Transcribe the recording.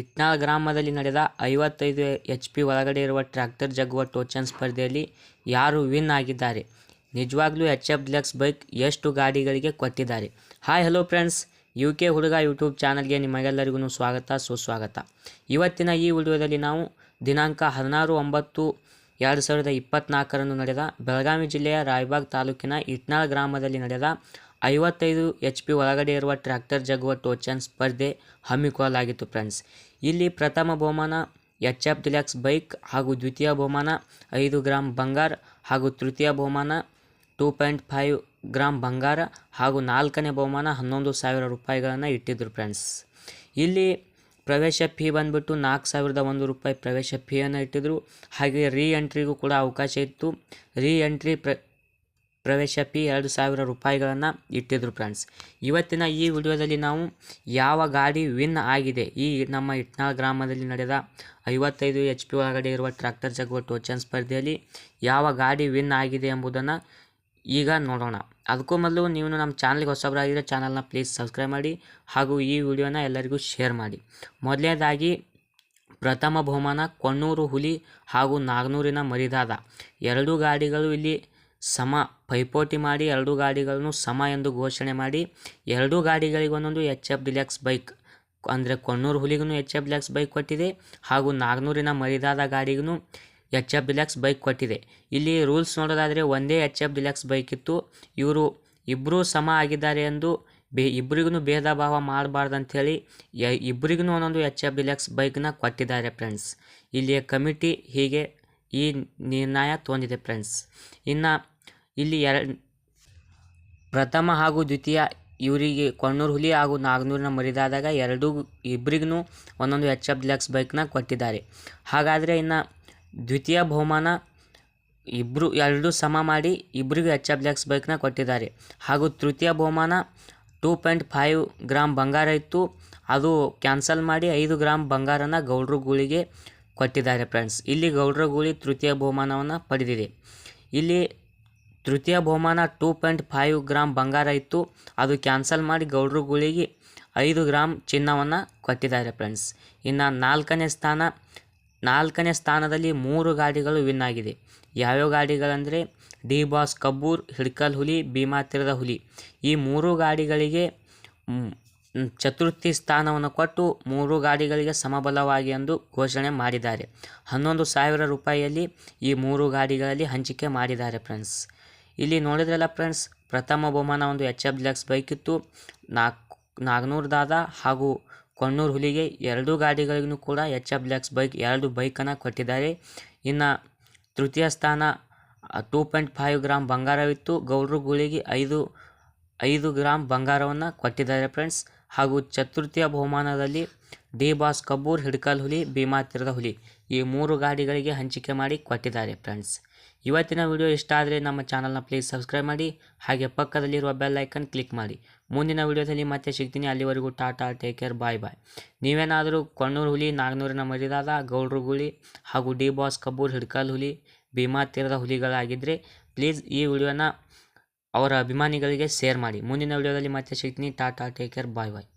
ಇಟ್ನಾಳ್ ಗ್ರಾಮದಲ್ಲಿ ನಡೆದ ಐವತ್ತೈದು ಎಚ್ ಪಿ ಒಳಗಡೆ ಇರುವ ಟ್ರ್ಯಾಕ್ಟರ್ ಜಗ್ಗುವ ಟೋಚನ್ ಸ್ಪರ್ಧೆಯಲ್ಲಿ ಯಾರು ವಿನ್ ಆಗಿದ್ದಾರೆ? ನಿಜವಾಗ್ಲೂ ಎಚ್ ಎಫ್ ಡಿಲಕ್ಸ್ ಬೈಕ್ ಎಷ್ಟು ಗಾಡಿಗಳಿಗೆ ಕೊಟ್ಟಿದ್ದಾರೆ? Hi hello friends U K ಹುಡುಗ ಯೂಟ್ಯೂಬ್ ಚಾನಲ್ಗೆ ನಿಮಗೆಲ್ಲರಿಗೂ ಸ್ವಾಗತ, ಸುಸ್ವಾಗತ. ಇವತ್ತಿನ ಈ ವಿಡಿಯೋದಲ್ಲಿ ನಾವು ದಿನಾಂಕ ಹದಿನಾರು ಒಂಬತ್ತು ಎರಡು ಸಾವಿರದ ಇಪ್ಪತ್ತ್ನಾಲ್ಕರಂದು ನಡೆದ ಬೆಳಗಾವಿ ಜಿಲ್ಲೆಯ ರಾಯಬಾಗ್ ತಾಲೂಕಿನ ಇಟ್ನಾಳ್ ಗ್ರಾಮದಲ್ಲಿ ನಡೆದ ಐವತ್ತೈದು ಎಚ್ ಪಿ ಒಳಗಡೆ ಇರುವ ಟ್ರ್ಯಾಕ್ಟರ್ ಜಗುವ ಟೋಚನ್ ಸ್ಪರ್ಧೆ ಹಮ್ಮಿಕೊಳ್ಳಲಾಗಿತ್ತು ಫ್ರೆಂಡ್ಸ್. ಇಲ್ಲಿ ಪ್ರಥಮ ಬಹುಮಾನ ಎಚ್ ಎಫ್ ಡಿಲ್ಯಾಕ್ಸ್ ಬೈಕ್ ಹಾಗೂ ದ್ವಿತೀಯ ಬಹುಮಾನ ಐದು ಗ್ರಾಮ್ ಬಂಗಾರ ಹಾಗೂ ತೃತೀಯ ಬಹುಮಾನ ಟೂ ಪಾಯಿಂಟ್ ಫೈವ್ ಗ್ರಾಮ್ ಬಂಗಾರ ಹಾಗೂ ನಾಲ್ಕನೇ ಬಹುಮಾನ ಹನ್ನೊಂದು ಸಾವಿರ ರೂಪಾಯಿಗಳನ್ನು ಇಟ್ಟಿದ್ದರು ಫ್ರೆಂಡ್ಸ್. ಇಲ್ಲಿ ಪ್ರವೇಶ ಫೀ ಬಂದುಬಿಟ್ಟು ನಾಲ್ಕು ಸಾವಿರದ ಒಂದು ರೂಪಾಯಿ ಪ್ರವೇಶ ಫೀಯನ್ನು ಇಟ್ಟಿದ್ದರು ಹಾಗೆ ರೀ ಎಂಟ್ರಿಗೂ ಕೂಡ ಅವಕಾಶ ಇತ್ತು. ರೀ ಎಂಟ್ರಿ ಪ್ರ ಪ್ರವೇಶ ಪಿ ಎರಡು ಸಾವಿರ ರೂಪಾಯಿಗಳನ್ನು ಇಟ್ಟಿದ್ರು ಫ್ರೆಂಡ್ಸ್ ಇವತ್ತಿನ ಈ ವಿಡಿಯೋದಲ್ಲಿ ನಾವು ಯಾವ ಗಾಡಿ ವಿನ್ ಆಗಿದೆ? ಈ ನಮ್ಮ ಇಟ್ನಾಳ್ ಗ್ರಾಮದಲ್ಲಿ ನಡೆದ ಐವತ್ತೈದು ಎಚ್ ಪಿ ಒಳಗಡೆ ಇರುವ ಟ್ರ್ಯಾಕ್ಟರ್ ಜಗುವ ಟೋಚನ್ ಸ್ಪರ್ಧೆಯಲ್ಲಿ ಯಾವ ಗಾಡಿ ವಿನ್ ಆಗಿದೆ ಎಂಬುದನ್ನು ಈಗ ನೋಡೋಣ. ಅದಕ್ಕೂ ಮೊದಲು ನೀವು ನಮ್ಮ ಚಾನಲ್ಗೆ ಹೊಸಬರಾಗಿದ್ದರೆ ಚಾನಲ್ನ ಪ್ಲೀಸ್ ಸಬ್ಸ್ಕ್ರೈಬ್ ಮಾಡಿ ಹಾಗೂ ಈ ವಿಡಿಯೋನ ಎಲ್ಲರಿಗೂ ಶೇರ್ ಮಾಡಿ. ಮೊದಲನೇದಾಗಿ ಪ್ರಥಮ ಬಹುಮಾನ ಕೊಣ್ಣೂರು ಹುಲಿ ಹಾಗೂ ನಾಗನೂರಿನ ಮರಿದಾದ ಎರಡೂ ಗಾಡಿಗಳು ಇಲ್ಲಿ ಸಮ ಪೈಪೋಟಿ ಮಾಡಿ ಎರಡೂ ಗಾಡಿಗಳನ್ನು ಸಮ ಎಂದು ಘೋಷಣೆ ಮಾಡಿ ಎರಡೂ ಗಾಡಿಗಳಿಗೆ ಒಂದೊಂದು ಎಚ್ ಎಫ್ ಡಿಲೆಕ್ಸ್ ಬೈಕ್ ಅಂದರೆ ಕೊಣ್ಣೂರು ಹುಲಿಗೂ ಎಚ್ ಎಫ್ ಡಿಲೆಕ್ಸ್ ಬೈಕ್ ಕೊಟ್ಟಿದೆ ಹಾಗೂ ನಾಗನೂರಿನ ಮರಿದಾದ ಗಾಡಿಗೂ ಎಚ್ ಎಫ್ ಡಿಲೆಕ್ಸ್ ಬೈಕ್ ಕೊಟ್ಟಿದೆ. ಇಲ್ಲಿ ರೂಲ್ಸ್ ನೋಡೋದಾದರೆ ಒಂದೇ ಎಚ್ ಎಫ್ ಡಿಲೆಕ್ಸ್ ಬೈಕ್ ಇತ್ತು. ಇವರು ಇಬ್ಬರೂ ಸಮ ಆಗಿದ್ದಾರೆ ಎಂದು ಬೇ ಇಬ್ಬರಿಗೂ ಭೇದ ಭಾವ ಮಾಡಬಾರ್ದು ಅಂಥೇಳಿ ಇಬ್ಬರಿಗೂ ಒಂದೊಂದು ಎಚ್ ಎಫ್ ಡಿಲೆಕ್ಸ್ ಬೈಕ್ನ ಕೊಟ್ಟಿದ್ದಾರೆ ಫ್ರೆಂಡ್ಸ್ ಇಲ್ಲಿಯ ಕಮಿಟಿ ಹೀಗೆ ಈ ನಿರ್ಣಯ ತೋಂದಿದೆ ಫ್ರೆಂಡ್ಸ್ ಇನ್ನು ಇಲ್ಲಿ ಎರಡು ಪ್ರಥಮ ಹಾಗೂ ದ್ವಿತೀಯ ಇವರಿಗೆ ಕೊಣ್ಣೂರು ಹುಲಿ ಹಾಗೂ ನಾಗನೂರಿನ ಮರಿದಾದಾಗ ಎರಡೂ ಇಬ್ಬರಿಗೂ ಒಂದೊಂದು ಎಚ್ ಎಫ್ ಡಿಲಕ್ಸ್ ಬೈಕ್ನ ಕೊಟ್ಟಿದ್ದಾರೆ. ಹಾಗಾದರೆ ಇನ್ನು ದ್ವಿತೀಯ ಬಹುಮಾನ ಇಬ್ಬರು ಎರಡೂ ಸಮ ಮಾಡಿ ಇಬ್ಬರಿಗೂ ಎಚ್ ಎಫ್ ಡಿಲಕ್ಸ್ ಬೈಕ್ನ ಕೊಟ್ಟಿದ್ದಾರೆ. ಹಾಗೂ ತೃತೀಯ ಬಹುಮಾನ ಟೂ ಪಾಯಿಂಟ್ ಫೈವ್ ಗ್ರಾಮ್ ಬಂಗಾರ ಇತ್ತು. ಅದು ಕ್ಯಾನ್ಸಲ್ ಮಾಡಿ ಐದು ಗ್ರಾಮ್ ಬಂಗಾರನ ಗೌಡ್ರ ಗೂಳಿಗೆ ಕೊಟ್ಟಿದ್ದಾರೆ ಫ್ರೆಂಡ್ಸ್ ಇಲ್ಲಿ ಗೌಡ್ರ ಗೂಳಿ ತೃತೀಯ ಬಹುಮಾನವನ್ನು ಪಡೆದಿದೆ. ಇಲ್ಲಿ ತೃತೀಯ ಬಹುಮಾನ ಟೂ ಪಾಯಿಂಟ್ ಫೈವ್ ಗ್ರಾಮ್ ಬಂಗಾರ ಇತ್ತು. ಅದು ಕ್ಯಾನ್ಸಲ್ ಮಾಡಿ ಗೌಡ್ರುಗಳಿಗೆ ಐದು ಗ್ರಾಮ್ ಚಿನ್ನವನ್ನು ಕೊಟ್ಟಿದ್ದಾರೆ ಫ್ರೆಂಡ್ಸ್ ಇನ್ನು ನಾಲ್ಕನೇ ಸ್ಥಾನ, ನಾಲ್ಕನೇ ಸ್ಥಾನದಲ್ಲಿ ಮೂರು ಗಾಡಿಗಳು ವಿನ್ ಆಗಿದೆ. ಯಾವ್ಯಾವ ಗಾಡಿಗಳಂದರೆ ಡಿ ಬಾಸ್ ಕಬ್ಬೂರ್, ಹಿಡ್ಕಲ್ ಹುಲಿ ಭೀಮಾತಿರದ ಹುಲಿ. ಈ ಮೂರು ಗಾಡಿಗಳಿಗೆ ಚತುರ್ಥಿ ಸ್ಥಾನವನ್ನು ಕೊಟ್ಟು ಮೂರು ಗಾಡಿಗಳಿಗೆ ಸಮಬಲವಾಗಿ ಎಂದು ಘೋಷಣೆ ಮಾಡಿದ್ದಾರೆ. ಹನ್ನೊಂದು ಸಾವಿರ ರೂಪಾಯಿಯಲ್ಲಿ ಈ ಮೂರು ಗಾಡಿಗಳಲ್ಲಿ ಹಂಚಿಕೆ ಮಾಡಿದ್ದಾರೆ ಫ್ರೆಂಡ್ಸ್ ಇಲ್ಲಿ ನೋಡಿದ್ರಲ್ಲ ಫ್ರೆಂಡ್ಸ್ ಪ್ರಥಮ ಬಹುಮಾನ ಒಂದು ಎಚ್ ಎಫ್ ಡಿಲಕ್ಸ್ ಬೈಕ್ ಇತ್ತು. ನಾಲ್ಕು ನಾಗ್ನೂರದಾದ ಹಾಗೂ ಕೊಣ್ಣೂರು ಹುಲಿಗೆ ಎರಡೂ ಗಾಡಿಗಳಿಗೂ ಕೂಡ ಎಚ್ ಎಫ್ ಡಿಲಕ್ಸ್ ಬೈಕ್ ಎರಡು ಬೈಕನ್ನು ಕೊಟ್ಟಿದ್ದಾರೆ. ಇನ್ನು ತೃತೀಯ ಸ್ಥಾನ ಟೂ ಪಾಯಿಂಟ್ ಫೈವ್ ಗ್ರಾಮ್ ಬಂಗಾರವಿತ್ತು. ಗೌಡ್ರ ಗುಳಿಗೆ ಐದು ಐದು ಗ್ರಾಮ್ ಬಂಗಾರವನ್ನು ಕೊಟ್ಟಿದ್ದಾರೆ ಫ್ರೆಂಡ್ಸ್ ಹಾಗೂ ಚತುರ್ಥಿಯ ಬಹುಮಾನದಲ್ಲಿ ಡಿ ಬಾಸ್ ಕಬ್ಬೂರ್ ಹಿಡ್ಕಲ್ ಹುಲಿ, ಭೀಮಾ ಹುಲಿ ಈ ಮೂರು ಗಾಡಿಗಳಿಗೆ ಹಂಚಿಕೆ ಮಾಡಿ ಕೊಟ್ಟಿದ್ದಾರೆ ಫ್ರೆಂಡ್ಸ್ ಇವತ್ತಿನ ವಿಡಿಯೋ ಇಷ್ಟ ಆದರೆ ನಮ್ಮ ಚಾನಲ್ನ ಪ್ಲೀಸ್ ಸಬ್ಸ್ಕ್ರೈಬ್ ಮಾಡಿ, ಹಾಗೆ ಪಕ್ಕದಲ್ಲಿರುವ ಬೆಲ್ ಐಕನ್ ಕ್ಲಿಕ್ ಮಾಡಿ. ಮುಂದಿನ ವಿಡಿಯೋದಲ್ಲಿ ಮತ್ತೆ ಸಿಗ್ತೀನಿ. ಅಲ್ಲಿವರೆಗೂ tata take care, bye bye. ನೀವೇನಾದರೂ ಕೊಣ್ಣೂರು ಹುಲಿ, ನಾಗನೂರಿನ ಮರಿದಾದ, ಗೌಡ್ರ ಹುಲಿ ಹಾಗೂ ಡಿ ಬಾಸ್ ಕಬೂರ್ ಹಿಡ್ಕಲ್ ಹುಲಿ, ಭೀಮಾ ತೀರದ ಹುಲಿಗಳಾಗಿದ್ದರೆ ಪ್ಲೀಸ್ ಈ ವಿಡಿಯೋನ ಅವರ ಅಭಿಮಾನಿಗಳಿಗೆ ಶೇರ್ ಮಾಡಿ. ಮುಂದಿನ ವಿಡಿಯೋದಲ್ಲಿ ಮತ್ತೆ ಸಿಗ್ತೀನಿ. Tata take care, bye bye.